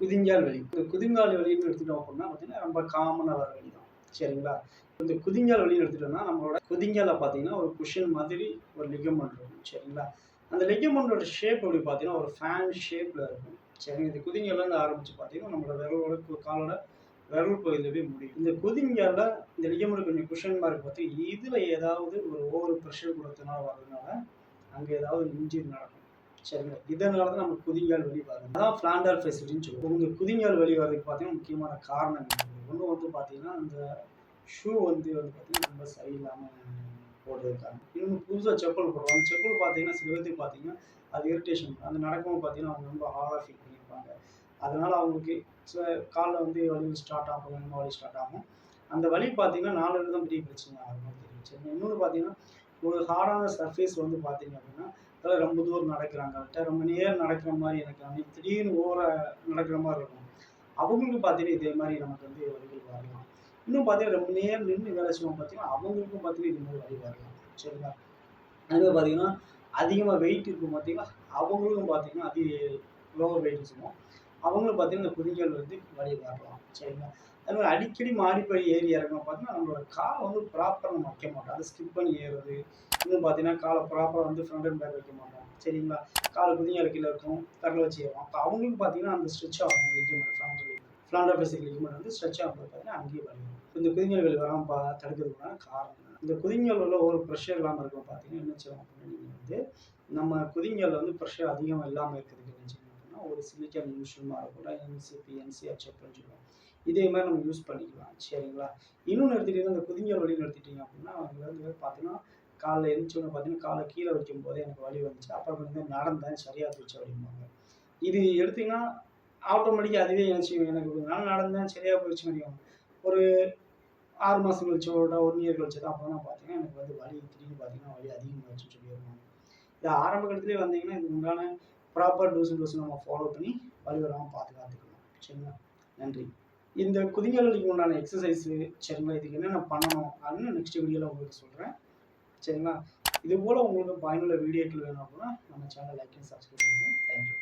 குதிங்கால் வலி. இந்த குதிங்கால் வலின்னு எடுத்துட்டோம் அப்படின்னா பார்த்தீங்கன்னா ரொம்ப காமனாக வர வலி தான். சரிங்களா? இந்த குதிங்கால் வலின்னு எடுத்துட்டோம்னா நம்மளோட குதிங்கால பார்த்தீங்கன்னா ஒரு குஷன் மாதிரி ஒரு லிகமெண்ட் இருக்கும். சரிங்களா? அந்த லிகமெண்டோட ஷேப் அப்படி பார்த்தீங்கன்னா ஒரு ஃபேன் ஷேப்பில் இருக்கும். சரிங்க? இந்த குதிங்கல்லேருந்து ஆரம்பித்து பார்த்தீங்கன்னா நம்மளோட விரலோட காலோட விரல் பகுதியில் போய் முடியும். இந்த குதிங்கால இந்த லிகமெண்ட் கொஞ்சம் குஷன் மாதிரி பார்த்து இதில் ஏதாவது ஒரு ஓவர் ப்ரெஷர் கொடுத்தனால வர்றதுனால அங்கே ஏதாவது இன்ஜுரி நடக்கும். சரிங்களா இதனால தான் நம்ம குதிங்கால் வழி வரும் அதான் ஃப்ளாண்டர் ஃபெசிலிட்டின்னு சொல்லுவோம். உங்கள் குதிங்கால் வழி வர்றதுக்கு பார்த்தீங்கன்னா முக்கியமான காரணம் ஒன்று வந்து பார்த்தீங்கன்னா அந்த ஷூ வந்து வந்து பார்த்தீங்கன்னா ரொம்ப சரியில்லாமல் போடுறதுக்காக இன்னும் புதுசாக செப்பல் போடுவாங்க. செப்பல் பார்த்தீங்கன்னா சில பேர்த்துக்கு பார்த்தீங்கன்னா அது இரிட்டேஷன் அந்த நடக்கும்போது பார்த்தீங்கன்னா அவங்க ரொம்ப ஹார்டாக ஃபீல் பண்ணியிருப்பாங்க. அதனால் அவங்களுக்கு சில காலில் வந்து வலி ஸ்டார்ட் ஆகும். என்ன வலி ஸ்டார்ட் ஆகும். அந்த வலி பார்த்தீங்கன்னா நாலு தான் பெரிய பிரச்சனை ஆகும் தெரியும். சரி இன்னொன்று பார்த்தீங்கன்னா ஒரு ஹார்டான சர்ஃபேஸ் வந்து பார்த்தீங்க அப்படின்னா அதெல்லாம் ரொம்ப தூரம் நடக்கிறாங்க. அவர்கிட்ட ரொம்ப நேரம் நடக்கிற மாதிரி எனக்கு அன்னைக்கு திடீர்னு ஓர நடக்கிற மாதிரி இருக்கும். அவங்களுக்கும் பார்த்தீங்கன்னா இதே மாதிரி நமக்கு வந்து வழிகள் வரலாம். இன்னும் பார்த்தீங்கன்னா ரொம்ப நேரம் நின்று வேலை செய்வோம் பார்த்தீங்கன்னா அவங்களுக்கும் பார்த்தீங்கன்னா இது மாதிரி வலி வரலாம். சரிங்களா? அதுவே பார்த்தீங்கன்னா அதிகமாக வெயிட் இருக்கும் பார்த்தீங்கன்னா அவங்களுக்கும் பார்த்தீங்கன்னா அதிக லோவர் வெயிட் சொல்லுவோம். அவங்களும் பார்த்தீங்கன்னா இந்த குதிகால் வந்து வலி வரலாம். சரிங்களா? அது மாதிரி அடிக்கடி மாடிப்படி ஏறி இறங்கணும் பார்த்தீங்கன்னா நம்மளோட கால் வந்து ப்ராப்பராக நம்ம வைக்க மாட்டோம். அதை ஸ்கிப் பண்ணி ஏறுறது இன்னும் பார்த்தீங்கன்னா காலை ப்ராப்பராக வந்து ஃப்ரண்ட் அண்ட் பேக் வைக்க மாட்டோம். சரிங்களா? காலை குதிங்க கீழே இருக்கும் கரில் வச்சு அப்போ அவங்களும் பார்த்தீங்கன்னா அந்த ஸ்ட்ரெச் ஆகும். லிக்மெண்ட் ஃப்ளாண்டர் ஃப்ளாண்டர் பேசிக் லிக்மெண்ட் வந்து ஸ்ட்ரெச் ஆகும்போது பார்த்தீங்கன்னா அங்கேயே வலி வரும். இந்த குதிங்கால் வலி வராமல் பா தடுக்கிறதுக்கான காரணம். இந்த குதிங்கால் உள்ள ஒரு ப்ரெஷர் இல்லாமல் இருக்கும். பார்த்தீங்கன்னா என்ன செய்வோம் அப்படின்னா நீங்கள் வந்து நம்ம குதிங்காலில் வந்து ப்ரெஷர் அதிகமாக இல்லாமல் இருக்கிறதுக்கு என்ன செய்யணும் அப்படின்னா ஒரு சிலிக்கான் இன்ஸ்ட்ருமாக இருக்கும் என்சிபி என்சிஆர் செக்னு சொல்லுவோம். இதே மாதிரி நம்ம யூஸ் பண்ணிக்கலாம். சரிங்களா? இன்னொன்று எடுத்துக்கிட்டிங்கன்னா இந்த குதிங்கல் வலின்னு எடுத்துட்டீங்க அப்படின்னா அவங்க வந்து பார்த்தீங்கன்னா காலைல உடனே பார்த்தீங்கன்னா காலை கீழே வைக்கும் போதே எனக்கு வலி வந்துச்சு. அப்புறம் வந்து நடந்தேன் சரியாக போச்சு அப்படிம்பாங்க. இது எடுத்தீங்கன்னா ஆட்டோமேட்டிக்காக அதுவே எழுச்சி எனக்கு நான் நாள் நடந்தேன் சரியாக போயிடுச்சு முடியும் ஒரு ஆறு மாதம் கழிச்சோட ஒன் இயர் கழிச்சு தான் அப்போ தான் பார்த்தீங்கன்னா எனக்கு வந்து வலி திடீர்னு பார்த்தீங்கன்னா வலி அதிகமாகிடுச்சுன்னு வச்சு சொல்லியிருப்பாங்க இது ஆரம்ப கட்டத்துலேயே வந்தீங்கன்னா இதுக்கு உண்டான ப்ராப்பர் டோஸ் டோஸ் நம்ம ஃபாலோ பண்ணி வலி வராமல் பாதுகாத்துக்கணும் சரிங்களா? நன்றி. இந்த குதிங்கால் உண்டான எக்ஸசைஸு சரிங்களா? இதுக்கு என்னென்ன பண்ணணும் அப்படின்னு நெக்ஸ்ட் வீடியோவில் உங்களுக்கு சொல்கிறேன் சரிங்களா? இது போல் உங்களுக்கு பயனுள்ள வீடியோக்கள் வேணும் அப்படின்னா நம்ம சேனல் லைக் அண்ட் சப்ஸ்கிரைப் பண்ணுங்கள் தேங்க்யூ